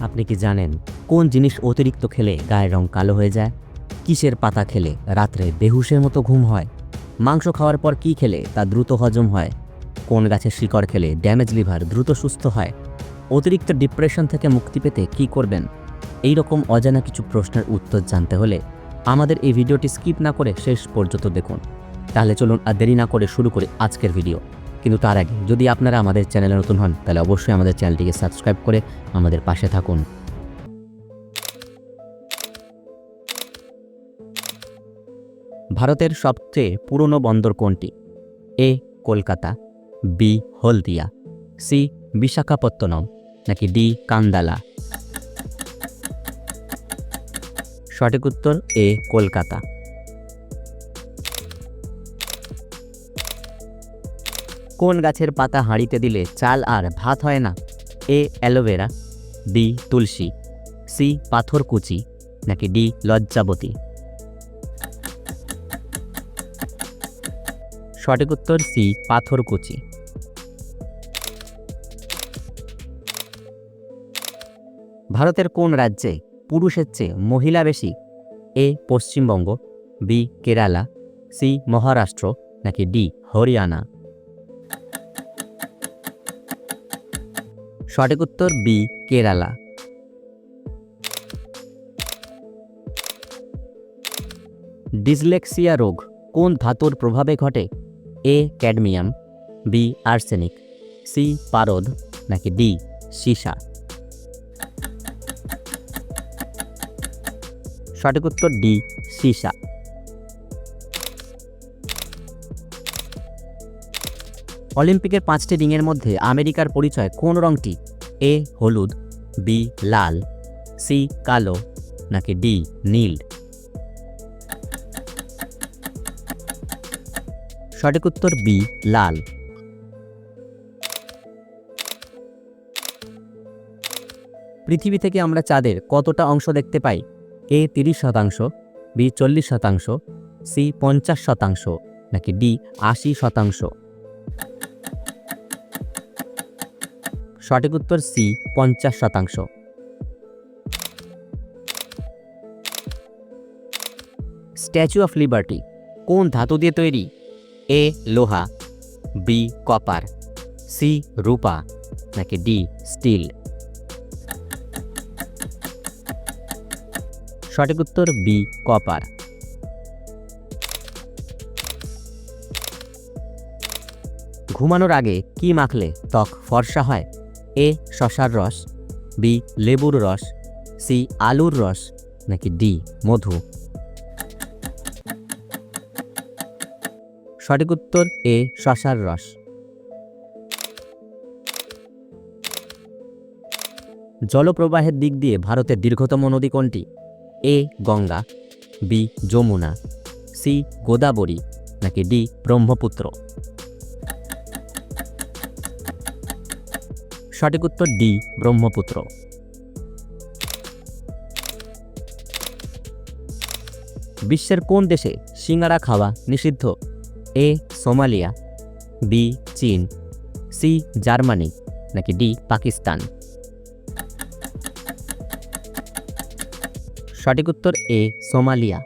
আপনি কি জানেন কোন জিনিস অতিরিক্ত খেলে গায়ের রং কালো হয়ে যায়? কিসের পাতা খেলে রাত্রে বেহুশের মতো ঘুম হয়? মাংস খাওয়ার পর কি খেলে তা দ্রুত হজম হয়? কোন গাছের শিকড় খেলে ড্যামেজ লিভার দ্রুত সুস্থ হয়? অতিরিক্ত ডিপ্রেশন থেকে মুক্তি পেতে কি করবেন? এই রকম অজানা কিছু প্রশ্নের উত্তর জানতে হলে আমাদের এই ভিডিওটি স্কিপ না করে শেষ পর্যন্ত দেখুন। তাহলে চলুন আর দেরি না করে শুরু করি আজকের ভিডিও। কিন্তু তার আগে যদি আপনারা আমাদের চ্যানেলে নতুন হন, তাহলে অবশ্যই আমাদের চ্যানেলটিকে সাবস্ক্রাইব করে আমাদের পাশে থাকুন। ভারতের সবচেয়ে পুরনো বন্দর কোনটি? A, Kolkata, B, Haldia, C, Visakhapatnam, নাকি ডি, কান্দালা? সঠিক উত্তর এ, কলকাতা। কোন গাছের পাতা হাঁড়িতে দিলে চাল আর ভাত হয় না? A, aloe vera, B, Tulsi, C, পাথরকুচি, নাকি ডি, লজ্জাবতী? সঠিক উত্তর সি, পাথরকুচি। ভারতের কোন রাজ্যে পুরুষের চেয়ে মহিলা বেশি? A, Paschimbanga, B, Kerala, C, Maharashtra, নাকি ডি, হরিয়ানা? সঠিক উত্তর বি, কেরালা। ডিসলেক্সিয়া রোগ কোন ধাতুর প্রভাবে ঘটে? A, cadmium, B, arsenic, C, পারদ, নাকি ডি, সীসা। সঠিক উত্তর ডি, সীসা। অলিম্পিকের পাঁচটি রিংয়ের মধ্যে আমেরিকার পরিচয় কোন রংটি? এ, হলুদ, বি, লাল, সি, কালো, নাকি ডি, নীল? সঠিক উত্তর বি, লাল। পৃথিবী থেকে আমরা চাঁদের কতটা অংশ দেখতে পাই? এ, তিরিশ শতাংশ, বি, চল্লিশ শতাংশ, সি, পঞ্চাশ শতাংশ, নাকি ডি, আশি শতাংশ? সঠিক উত্তর সি, পঞ্চাশ শতাংশ। স্ট্যাচু অফ লিবার্টি কোন ধাতু দিয়ে তৈরি? এ, লোহা, বি, কপার, সি, রূপা, নাকি ডি, স্টিল? সঠিক উত্তর বি, কপার। ঘুমানোর আগে কি মাখলে ত্বক ফর্সা হয়? এ শশার রস, বি লেবুর রস, সি আলুর রস, নাকি ডি মধু? সঠিক উত্তর এ শশার রস। জলপ্রবাহের দিক দিয়ে ভারতের দীর্ঘতম নদী কোনটি? A Ganga, B Yamuna, C Godavari, নাকি ডি ব্রহ্মপুত্র? সঠিক উত্তর ডি, ব্রহ্মপুত্র। বিশ্বের কোন দেশে সিঙ্গারা খাওয়া নিষিদ্ধ? এ, সোমালিয়া, বি, চীন, সি, জার্মানি, নাকি ডি, পাকিস্তান? সঠিক উত্তর এ, সোমালিয়া।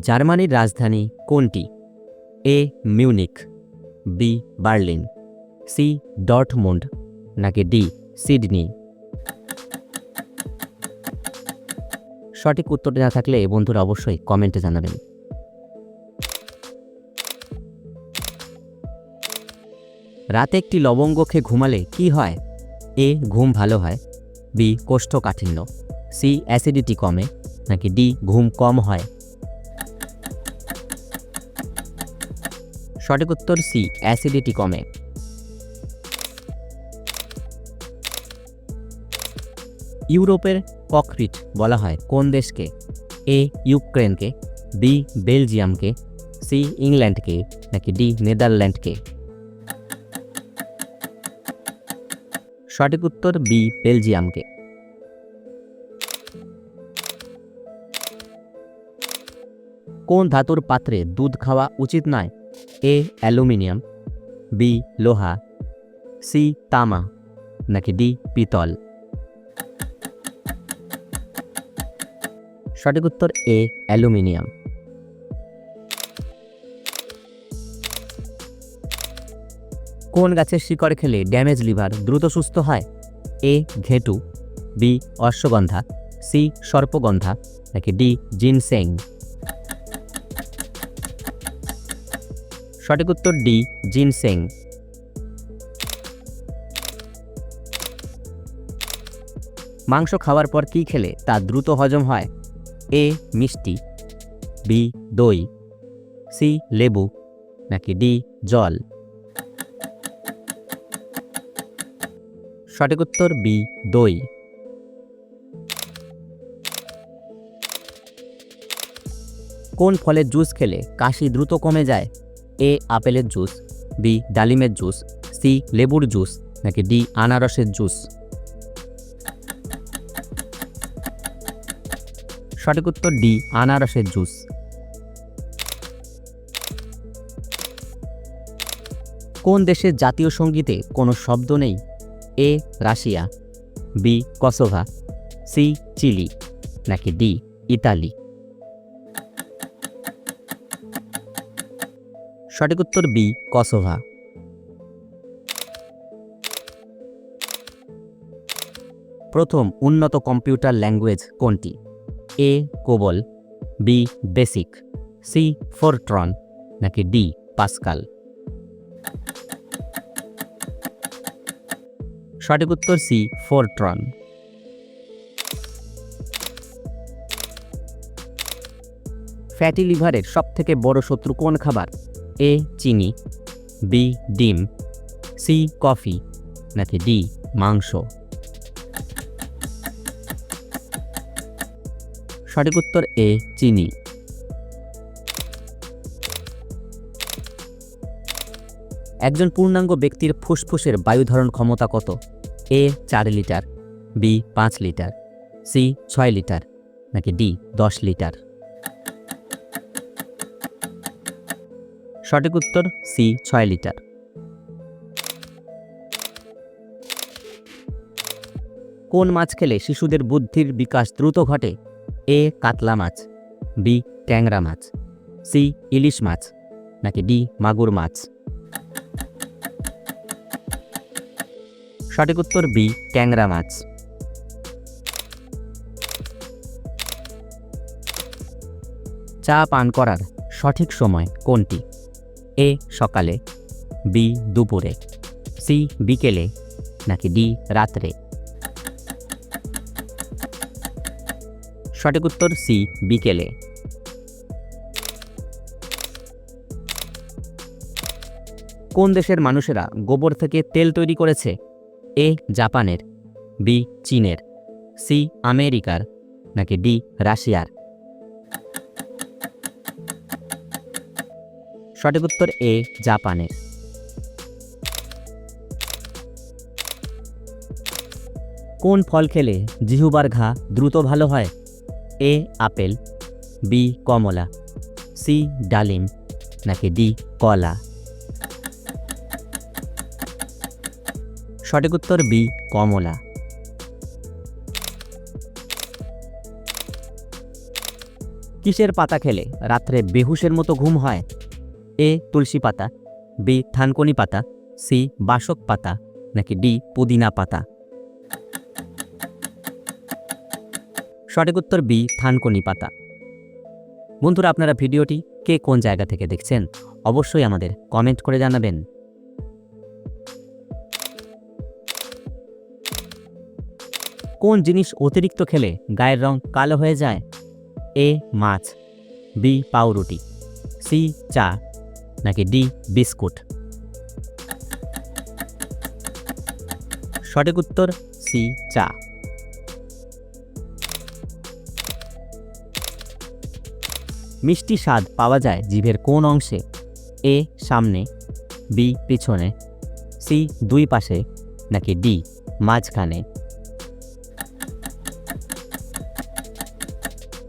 জার্মানির রাজধানী কোনটি? A Munich B Berlin C Dortmund নাকি ডি সিডনি সঠিক উত্তরটি না থাকলে বন্ধুরা অবশ্যই কমেন্টে জানাবেন। রাতে একটি লবঙ্গ খেয়ে ঘুমালে কি হয়? এ. ঘুম ভালো হয়, বি. কোষ্ঠকাঠিন্য, সি. অ্যাসিডিটি কমে, নাকি ডি. ঘুম কম হয়? সঠিক উত্তর সি, অ্যাসিডিটি কমে। ইউরোপের ককরিট বলা হয় কোন দেশকে? এ, ইউক্রেনকে, বি, বেলজিয়ামকে, সি, ইংল্যান্ডকে, নাকি ডি, নেদারল্যান্ডকে? সঠিক উত্তর বি, বেলজিয়ামকে। কোন ধাতুর পাত্রে দুধ খাওয়া উচিত নয়? এ অ্যালুমিনিয়াম বি লোহা সি তামা নাকি ডি পিতল সঠিক উত্তর এ অ্যালুমিনিয়াম কোন গাছের শিকড় খেলে ড্যামেজ লিভার দ্রুত সুস্থ হয়? এ ঘেটু বি অশ্বগন্ধা সি সর্পগন্ধা নাকি ডি জিনসেং সঠিক উত্তর ডি, জিনসেং। মাংস খাওয়ার পর কি খেলে তা দ্রুত হজম হয়? এ, মিষ্টি। বি, দই। সি, লেবু। নাকি ডি, জল। সঠিক উত্তর বি, দই। কোন ফলের জুস খেলে কাশি দ্রুত কমে যায়? এ আপেলের জুস, বি ডালিমের জুস, সি লেবুর জুস, নাকি ডি আনারসের জুস? সঠিক উত্তর ডি, আনারসের জুস। কোন দেশের জাতীয় সঙ্গীতে কোনো শব্দ নেই? A, Russia, B, Kosovo, C, Chile, নাকি ডি, ইতালি? সঠিক উত্তর বি, কসোভা। প্রথম উন্নত কম্পিউটার ল্যাঙ্গুয়েজ কোনটি? A, COBOL, B, BASIC, C, FORTRAN, নাকি ডি, পাসকাল। সঠিক উত্তর সি, ফোরট্রন। ফ্যাটি লিভারের সবথেকে বড় শত্রু কোন খাবার? এ চিনি. বি ডিম. C coffee. নাকি ডি মাংস. সঠিক উত্তর এ চিনি। একজন পূর্ণাঙ্গ ব্যক্তির ফুসফুসের বায়ু ধারণ ক্ষমতা কত? এ চার লিটার. বি পাঁচ লিটার. সি ছয় লিটার. নাকি ডি দশ লিটার? সঠিক উত্তর সি, ছয় লিটার। কোন মাছ খেলে শিশুদের বুদ্ধির বিকাশ দ্রুত ঘটে? এ, কাতলা মাছ, বি, ট্যাংরা মাছ, সি, ইলিশ মাছ, নাকি ডি, মাগুর মাছ? সঠিক উত্তর বি, ট্যাংরা মাছ। চা পান করার সঠিক সময় কোনটি? এ সকালে, বি দুপুরে, সি বিকেলে, নাকি ডি রাত্রে? সঠিক উত্তর সি বিকেলে। কোন দেশের মানুষেরা গোবর থেকে তেল তৈরি করেছে? এ জাপানের, বি চীনের, সি আমেরিকার, নাকি ডি রাশিয়ার? সঠিক উত্তর এ, জাপানে। কোন ফল খেলে জিহুবার ঘা দ্রুত ভালো হয়? এ, আপেল, বি, কমলা, সি, ডালিম, নাকি ডি, কলা? সঠিক উত্তর বি, কমলা। কিসের পাতা খেলে রাত্রে বেহুশের মতো ঘুম হয়? এ তুলসী পাতা, বি থানকনি পাতা, সি বাসক পাতা, নাকি ডি পুদিনা পাতা? সঠিক উত্তর বি থানকনি পাতা। বন্ধুরা, আপনারা ভিডিওটি কে কোন জায়গা থেকে দেখছেন অবশ্যই আমাদের কমেন্ট করে জানাবেন। কোন জিনিস অতিরিক্ত খেলে গায়ের রং কালো হয়ে যায়? এ মাছ, বি পাউরুটি, সি চা। নাকি ডি বিস্কুট? সঠিক উত্তর সি চা। মিষ্টি স্বাদ পাওয়া যায় জিভের কোন অংশে? এ সামনে, বি পিছনে, সি দুই পাশে, নাকি ডি মাঝখানে?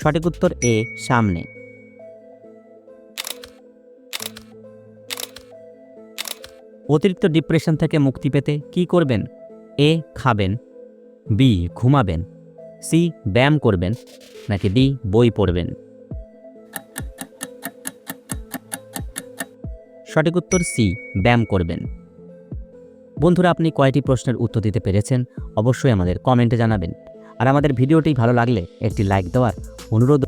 সঠিক উত্তর এ সামনে। অতিরিক্ত ডিপ্রেশন থেকে মুক্তি পেতে কি করবেন? এ, খাবেন। বি, ঘুমাবেন। সি, ব্যায়াম করবেন। নাকি ডি, বই পড়বেন। সঠিক উত্তর সি, ব্যায়াম করবেন। বন্ধুরা, আপনি কয়টি প্রশ্নের উত্তর দিতে পেরেছেন? অবশ্যই আমাদের কমেন্টে জানাবেন। আর আমাদের ভিডিওটি ভালো লাগলে একটি লাইক দেওয়ার অনুরোধ